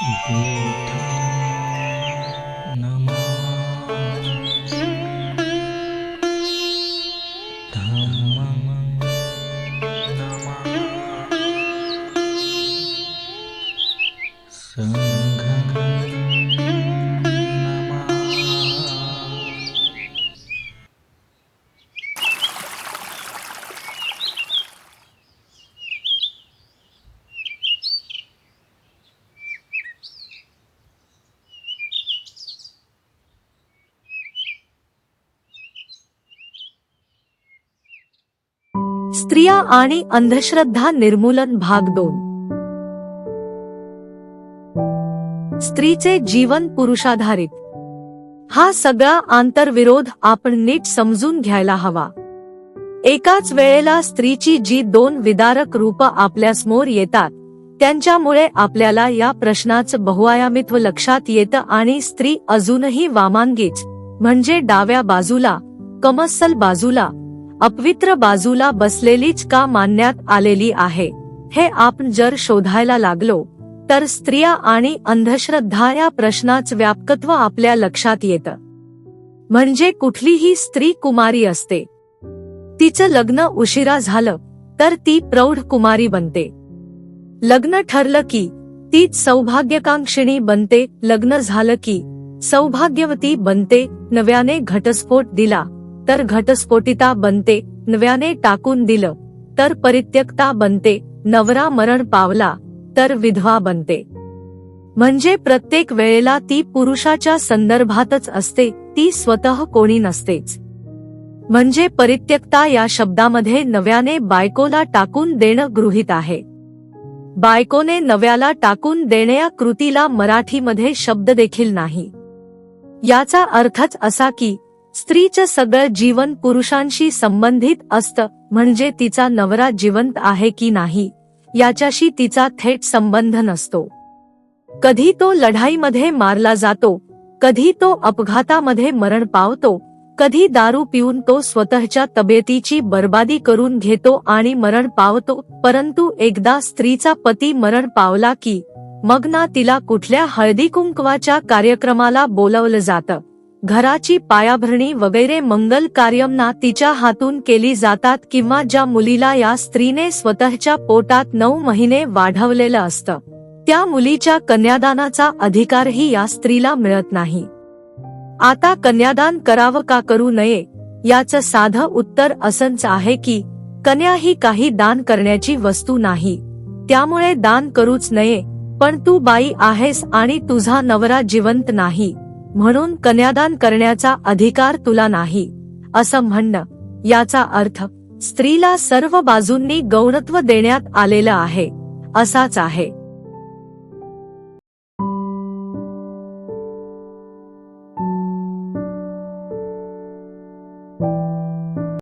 いていた स्त्रिया आणि अंधश्रद्धा निर्मूलन भाग दोन. स्त्रीचे जीवन पुरुषाधारित. हा सगळा आंतरविरोध आपण नीट समजून घ्यायला हवा. एकाच वेळेला स्त्रीची जी दोन विदारक रूप आपल्यासमोर येतात त्यांच्यामुळे आपल्याला या प्रश्नाचं बहुआयामित्व लक्षात येतं आणि स्त्री अजूनही वामांगीच म्हणजे डाव्या बाजूला कमस्सल बाजूला अपवित्र बाजूला बसलेलीच का मानण्यात आलेली आहे? हे आपण जर शोधायला लागलो तर स्त्रिया आणि अंधश्रद्धा या प्रश्नाच व्यापकत्व आपल्या लक्षात येतं. म्हणजे कुठलीही स्त्री कुमारी असते. तिचं लग्न उशिरा झालं तर ती प्रौढ कुमारी बनते. लग्न ठरलं की तीच सौभाग्यकांक्षिणी बनते. लग्न झालं की सौभाग्यवती बनते. नव्याने घटस्फोट दिला. तर घटस्फोटिता बनते. नव्याने टाकून दिलं. तर परित्यक्ता बनते. नवरा मरण पावला. तर विधवा बनते. म्हणजे प्रत्येक वेळेला ती पुरुषाच्या संदर्भातच असते. ती स्वतः कोणी नसतेच. म्हणजे परित्यक्ता या शब्दामध्ये नव्याने बायकोला टाकून देणं गृहीत आहे. बायकोने नव्याला टाकून देण्या कृतीला मराठीमध्ये शब्द देखील नाही. याचा अर्थच असा की स्त्रीचं सगळं जीवन पुरुषांशी संबंधित असतं म्हणजे तिचा नवरा जिवंत आहे की नाही याच्याशी तिचा थेट संबंध नसतो. कधी तो लढाईमध्ये मारला जातो कधी तो अपघातामध्ये मरण पावतो कधी दारू पिऊन तो स्वतःच्या तब्येतीची बर्बादी करून घेतो आणि मरण पावतो परंतु एकदा स्त्रीचा पती मरण पावला की मग ना तिला कुठल्या हळदी कुंकवाच्या कार्यक्रमाला बोलवलं जातं. घराची पायाभरणी वगैरे मंगल कार्यमना तिच्या हातून केली जातात किंवा ज्या मुलीला या स्त्रीने स्वतःच्या पोटात नऊ महिने वाढवलेलं असतं. त्या मुलीच्या कन्यादानाचा अधिकारही या स्त्रीला मिळत नाही. आता कन्यादान करावं का करू नये याचं साधं उत्तर असंच आहे की कन्या ही काही दान करण्याची वस्तू नाही. त्यामुळे दान करूच नये पण तू बाई आहेस आणि तुझा नवरा जिवंत नाही. म्हणून कन्यादान करण्याचा अधिकार तुला नाही असं म्हणणं याचा अर्थ स्त्रीला सर्व बाजूंनी गौणत्व देण्यात आलेलं आहे असाच आहे.